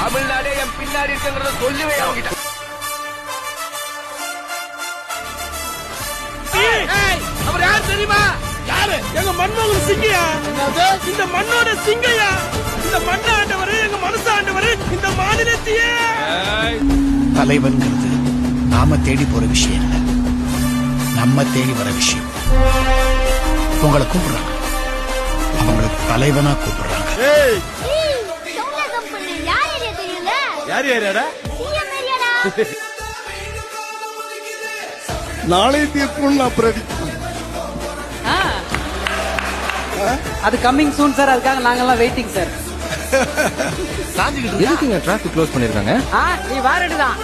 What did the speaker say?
தமிழ்நாடே என் பின்னாடி இருக்குங்கிறத சொல்லுவே அவங்கிட்ட அவர் யார் தெரியுமா? யாரு? எங்க மன்மோகன் சிங்கையா? இந்த மண்ணோட சிங்கையா? இந்த மண்ண ஆண்டவர் எங்க மனசு ஆண்டவர் இந்த மாநிலத்தையே. தலைவன்கிறது நாம தேடி போற விஷயம் இல்ல. நம்ம தேடி வர விஷயம் உங்களை கூப்பிடுறாங்க. அவங்களுக்கு தலைவனா கூப்பிடுறாங்க. யார் ஏரியாடா நாளை தீர்ப்பு நான் பிரடி அது கம்மிங் சூன் சார் அதுக்காக நாங்கெல்லாம் வெயிட்டிங் சார் எதுக்குங்க டிராபிக் க்ளோஸ் பண்ணிருக்காங்க நீ வாரடி தான்